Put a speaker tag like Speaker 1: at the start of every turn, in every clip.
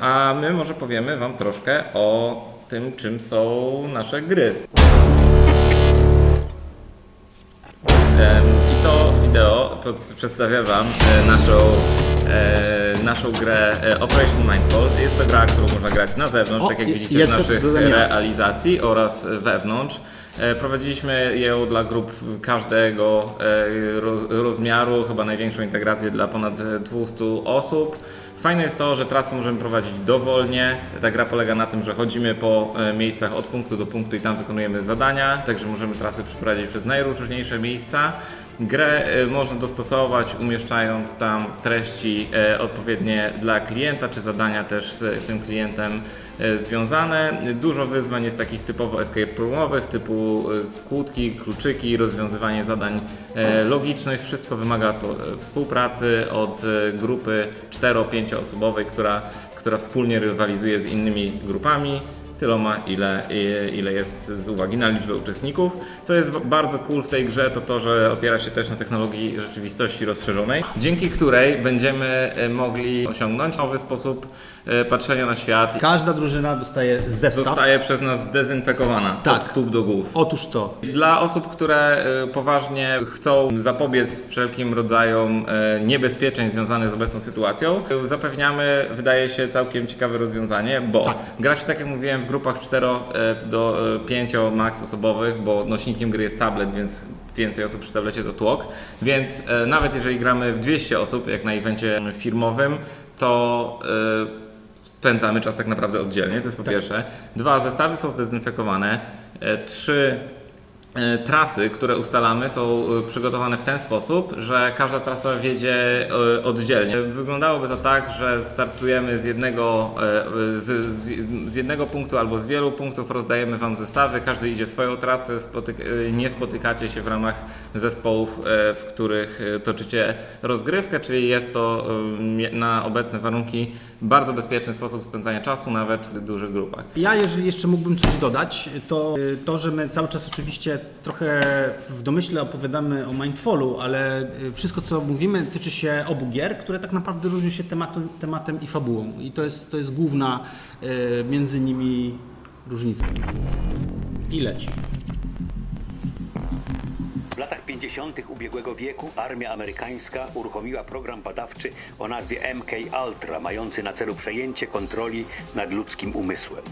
Speaker 1: A my może powiemy Wam troszkę o tym, czym są nasze gry. I to wideo przedstawia Wam e, naszą, e, naszą grę e, Operation Mindfall. Jest to gra, którą można grać na zewnątrz, tak jak widzicie z naszych realizacji oraz wewnątrz. Prowadziliśmy ją dla grup każdego roz, rozmiaru, chyba największą integrację dla ponad 200 osób. Fajne jest to, że trasy możemy prowadzić dowolnie. Ta gra polega na tym, że chodzimy po e, miejscach od punktu do punktu i tam wykonujemy zadania, także możemy trasy przeprowadzić przez najróżniejsze miejsca. Grę e, można dostosować, umieszczając tam treści e, odpowiednie dla klienta, czy zadania też z tym klientem e, związane. Dużo wyzwań jest takich typowo escape roomowych, typu kłódki, kluczyki, rozwiązywanie zadań logicznych. Wszystko wymaga współpracy od grupy 4-5 osobowej, która, która wspólnie rywalizuje z innymi grupami tyloma, ile, ile jest z uwagi na liczbę uczestników. Co jest bardzo cool w tej grze, to to, że opiera się też na technologii rzeczywistości rozszerzonej, dzięki której będziemy e, mogli osiągnąć nowy sposób patrzenia na świat.
Speaker 2: Każda drużyna dostaje zestaw.
Speaker 1: Zostaje przez nas zdezynfekowana
Speaker 2: Tak.
Speaker 1: od stóp do głów.
Speaker 2: Otóż to.
Speaker 1: Dla osób, które y, poważnie chcą zapobiec wszelkim rodzajom e, niebezpieczeń związanych z obecną sytuacją, zapewniamy, wydaje się, całkiem ciekawe rozwiązanie, bo
Speaker 2: Tak.
Speaker 1: gra się, tak jak mówiłem, w grupach 4 do 5 max osobowych, bo nośnikiem gry jest tablet, więc więcej osób przy tablecie to tłok, więc e, nawet jeżeli gramy w 200 osób, jak na evencie firmowym, to e, spędzamy czas tak naprawdę oddzielnie, to jest po pierwsze. Dwa, zestawy są zdezynfekowane. E, Trzy, trasy, które ustalamy są e, przygotowane w ten sposób, że każda trasa wiedzie e, oddzielnie. Wyglądałoby to tak, że startujemy z jednego, e, z, z, jednego punktu albo z wielu punktów, rozdajemy Wam zestawy, każdy idzie swoją trasę, spotyk, e, nie spotykacie się w ramach zespołów, e, w których e, toczycie rozgrywkę, czyli jest to e, na obecne warunki bardzo bezpieczny sposób spędzania czasu, nawet w dużych grupach.
Speaker 2: Ja, jeżeli jeszcze mógłbym coś dodać, to to, że my cały czas oczywiście trochę w domyśle opowiadamy o Mindfallu, ale y, wszystko, co mówimy, tyczy się obu gier, które tak naprawdę różnią się tematem, tematem i fabułą. I to jest, to jest główna y, między nimi różnica. I leci.
Speaker 3: W latach 50. ubiegłego wieku armia amerykańska uruchomiła program badawczy o nazwie MK Ultra, mający na celu przejęcie kontroli nad ludzkim umysłem.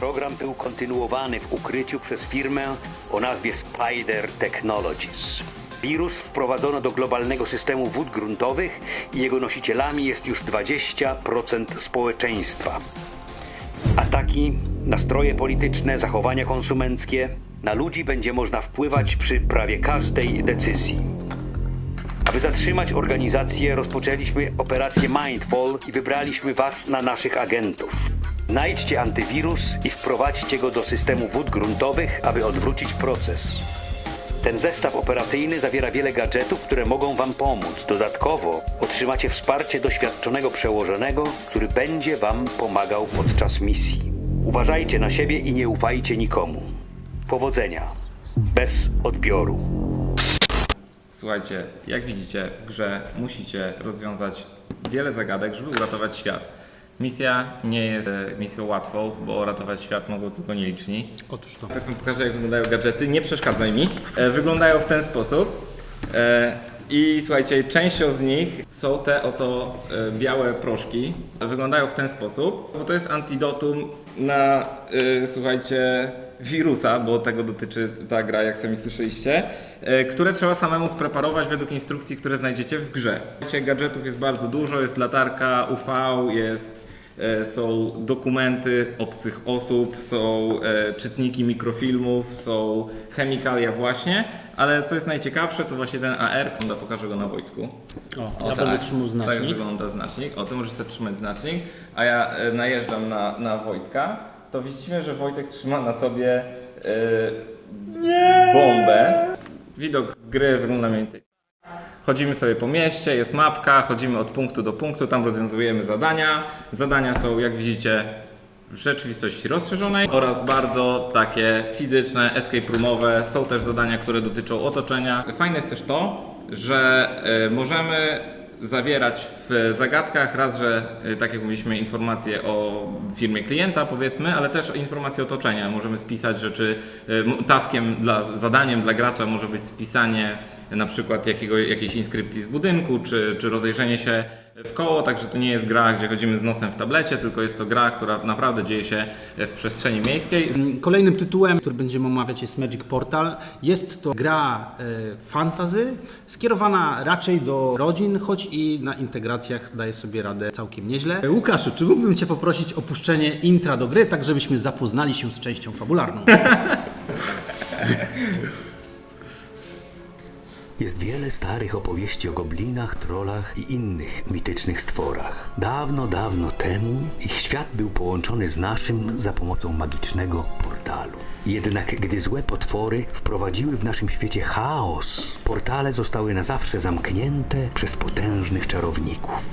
Speaker 3: Program był kontynuowany w ukryciu przez firmę o nazwie Spider Technologies. Wirus wprowadzono do globalnego systemu wód gruntowych i jego nosicielami jest już 20% społeczeństwa. Ataki, nastroje polityczne, zachowania konsumenckie. Na ludzi będzie można wpływać przy prawie każdej decyzji. Aby zatrzymać organizację, rozpoczęliśmy operację Mindfall i wybraliśmy Was na naszych agentów. Znajdźcie antywirus i wprowadźcie go do systemu wód gruntowych, aby odwrócić proces. Ten zestaw operacyjny zawiera wiele gadżetów, które mogą Wam pomóc. Dodatkowo otrzymacie wsparcie doświadczonego przełożonego, który będzie Wam pomagał podczas misji. Uważajcie na siebie i nie ufajcie nikomu. Powodzenia. Bez odbioru.
Speaker 1: Słuchajcie, jak widzicie, w grze musicie rozwiązać wiele zagadek, żeby uratować świat. Misja nie jest e, misją łatwą, bo ratować świat mogą tylko nieliczni.
Speaker 2: Otóż to.
Speaker 1: Najpierw wam pokażę, jak wyglądają gadżety. Nie przeszkadzaj mi. E, Wyglądają w ten sposób. E, I słuchajcie, częścią z nich są te oto e, białe proszki. Wyglądają w ten sposób, bo to jest antidotum na, e, słuchajcie, wirusa, bo tego dotyczy ta gra, jak sami słyszeliście, e, które trzeba samemu spreparować według instrukcji, które znajdziecie w grze. Gadżetów jest bardzo dużo, jest latarka UV, jest E, są dokumenty obcych osób, są e, czytniki mikrofilmów, są chemikalia właśnie, ale co jest najciekawsze to właśnie ten AR, Konda pokażę go na Wojtku.
Speaker 2: O, ja będę trzymał
Speaker 1: Tak
Speaker 2: znacznik.
Speaker 1: wygląda znacznik, o tym możesz sobie trzymać znacznik, a ja najeżdżam na, na Wojtka, to widzimy, że Wojtek trzyma na sobie e, bombę. Widok z gry wygląda mniej więcej Chodzimy sobie po mieście, jest mapka, chodzimy od punktu do punktu, tam rozwiązujemy zadania. Zadania są, jak widzicie, w rzeczywistości rozszerzonej oraz bardzo takie fizyczne, escape roomowe. Są też zadania, które dotyczą otoczenia. Fajne jest też to, że y, możemy zawierać w zagadkach raz, że y, tak jak mówiliśmy, informacje o firmie klienta powiedzmy, ale też informacje otoczenia. Możemy spisać rzeczy, y, taskiem, dla, zadaniem dla gracza może być spisanie na przykład jakiego, jakiejś inskrypcji z budynku, czy, czy rozejrzenie się w koło, także to nie jest gra, gdzie chodzimy z nosem w tablecie, tylko jest to gra, która naprawdę dzieje się w przestrzeni miejskiej.
Speaker 2: Kolejnym tytułem, który będziemy omawiać jest Magic Portal. Jest to gra e, fantasy, skierowana raczej do rodzin, choć i na integracjach daje sobie radę całkiem nieźle. E, Łukaszu, czy mógłbym Cię poprosić o puszczenie intra do gry, tak żebyśmy zapoznali się z częścią fabularną?
Speaker 3: Jest wiele starych opowieści o goblinach, trollach i innych mitycznych stworach. Dawno, dawno temu ich świat był połączony z naszym za pomocą magicznego portalu. Jednak gdy złe potwory wprowadziły w naszym świecie chaos, portale zostały na zawsze zamknięte przez potężnych czarowników.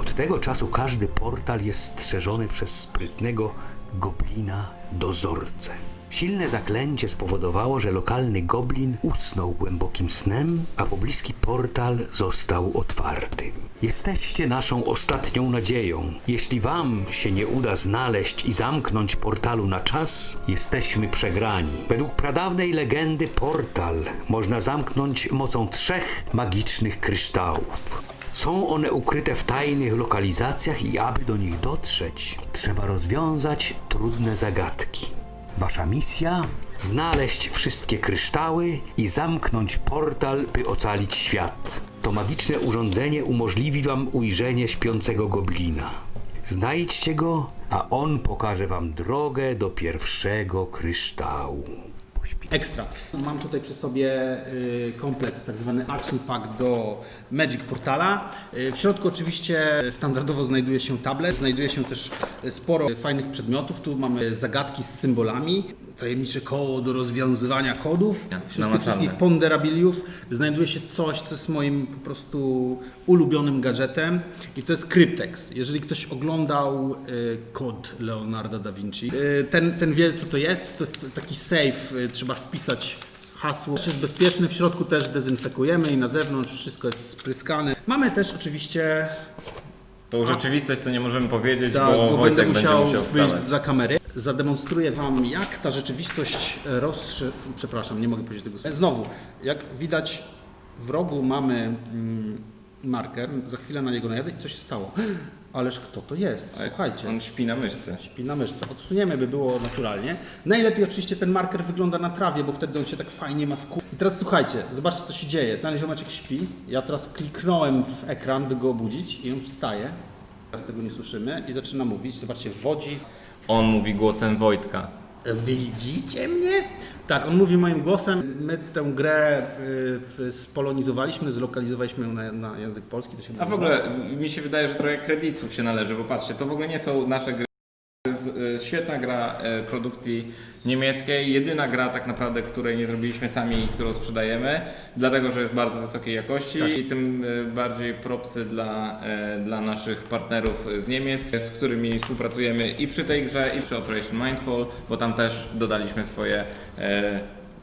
Speaker 3: Od tego czasu każdy portal jest strzeżony przez sprytnego goblina dozorcę. Silne zaklęcie spowodowało, że lokalny goblin usnął głębokim snem, a pobliski portal został otwarty. Jesteście naszą ostatnią nadzieją. Jeśli wam się nie uda znaleźć i zamknąć portalu na czas, jesteśmy przegrani. Według pradawnej legendy portal można zamknąć mocą trzech magicznych kryształów. Są one ukryte w tajnych lokalizacjach i aby do nich dotrzeć, trzeba rozwiązać trudne zagadki. Wasza misja? Znaleźć wszystkie kryształy i zamknąć portal, by ocalić świat. To magiczne urządzenie umożliwi wam ujrzenie śpiącego goblina. Znajdźcie go, a on pokaże wam drogę do pierwszego kryształu.
Speaker 2: Ekstra. Mam tutaj przy sobie y, komplet, tak zwany action pack do Magic Portala. Y, w środku oczywiście standardowo znajduje się tablet, znajduje się też sporo fajnych przedmiotów. Tu mamy zagadki z symbolami, tajemnicze koło do rozwiązywania kodów. Wśród tych
Speaker 1: namacalne.
Speaker 2: wszystkich ponderabiliów znajduje się coś, co jest moim po prostu ulubionym gadżetem i to jest Cryptex. Jeżeli ktoś oglądał y, kod Leonarda da Vinci, y, ten, ten wie co to jest. To jest taki safe, y, trzeba wpisać hasło. Jest bezpieczny, w środku też dezynfekujemy i na zewnątrz wszystko jest spryskane. Mamy też oczywiście,
Speaker 1: Tą rzeczywistość, co nie możemy powiedzieć,
Speaker 2: tak,
Speaker 1: bo,
Speaker 2: bo
Speaker 1: Wojtek
Speaker 2: będę
Speaker 1: będzie
Speaker 2: musiał
Speaker 1: musiał
Speaker 2: wyjść za kamery. Zademonstruję Wam, jak ta rzeczywistość rozszy... Przepraszam, nie mogę powiedzieć tego słowa. Znowu, jak widać w rogu mamy mm, marker, za chwilę na niego najadę i co się stało? Ależ kto to jest? Słuchajcie.
Speaker 1: On śpi na myszce.
Speaker 2: Śpi na myszce. Odsuniemy, by było naturalnie. Najlepiej oczywiście ten marker wygląda na trawie, bo wtedy on się tak fajnie maskuje. I teraz słuchajcie, zobaczcie co się dzieje. Ten ziomeczek śpi. Ja teraz kliknąłem w ekran, by go obudzić i on wstaje. Teraz tego nie słyszymy i zaczyna mówić. Zobaczcie, wodzi.
Speaker 1: On mówi głosem Wojtka.
Speaker 2: Widzicie mnie? Tak, on mówi moim głosem. My tę grę y, spolonizowaliśmy, zlokalizowaliśmy ją na, na język polski. To się
Speaker 1: A w
Speaker 2: nazywa.
Speaker 1: ogóle mi się wydaje, że trochę kredytów się należy, bo patrzcie, to w ogóle nie są nasze gry. To jest e, świetna gra e, produkcji niemieckiej, jedyna gra tak naprawdę, której nie zrobiliśmy sami i którą sprzedajemy, dlatego że jest bardzo wysokiej jakości i tym e, bardziej propsy dla, dla naszych partnerów z Niemiec, z którymi współpracujemy i przy tej grze i przy Operation Mindfall, bo tam też dodaliśmy swoje,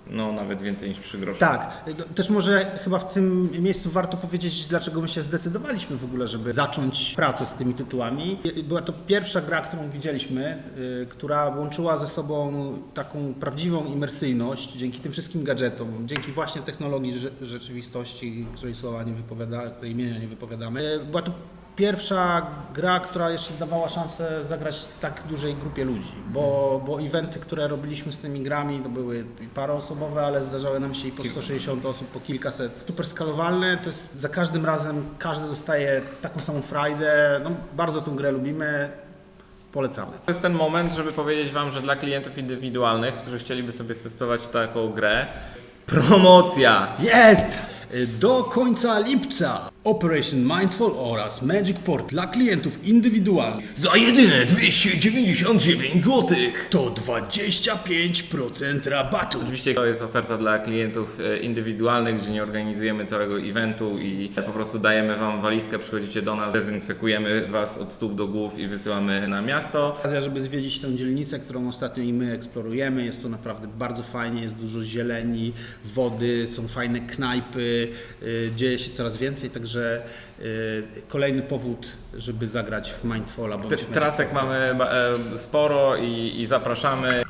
Speaker 1: no nawet więcej niż 3 grosze.
Speaker 2: Tak, no, też może chyba w tym miejscu warto powiedzieć, dlaczego my się zdecydowaliśmy w ogóle, żeby zacząć pracę z tymi tytułami. Była to pierwsza gra, którą widzieliśmy, y, która łączyła ze sobą taką prawdziwą imersyjność dzięki tym wszystkim gadżetom, dzięki właśnie technologii rze- rzeczywistości, której słowa nie wypowiada, której imienia nie wypowiadamy. Y, Była to pierwsza gra, która jeszcze dawała szansę zagrać tak dużej grupie ludzi, bo, bo eventy, które robiliśmy z tymi grami, to były paroosobowe, ale zdarzały nam się i po 160 osób, po kilkaset. Super skalowalne, to jest za każdym razem każdy dostaje taką samą frajdę. No, bardzo tę grę lubimy, polecamy.
Speaker 1: To jest ten moment, żeby powiedzieć Wam, że dla klientów indywidualnych, którzy chcieliby sobie testować taką grę, promocja!
Speaker 2: Jest! Do końca lipca Operation Mindful oraz Magic Port dla klientów indywidualnych
Speaker 4: Za jedyne 299 zł.
Speaker 2: to 25% rabatu.
Speaker 1: Oczywiście to jest oferta dla klientów e, indywidualnych, gdzie nie organizujemy całego eventu i po prostu dajemy Wam walizkę, przychodzicie do nas, dezynfekujemy Was od stóp do głów i wysyłamy na miasto.
Speaker 2: Okazja, żeby zwiedzić tę dzielnicę, którą ostatnio i my eksplorujemy. Jest to naprawdę bardzo fajnie, jest dużo zieleni, wody, są fajne knajpy, y, dzieje się coraz więcej, także także y, kolejny powód, żeby zagrać w Mindfalla. Bądź
Speaker 1: Teraz jak mamy e, sporo i, i zapraszamy.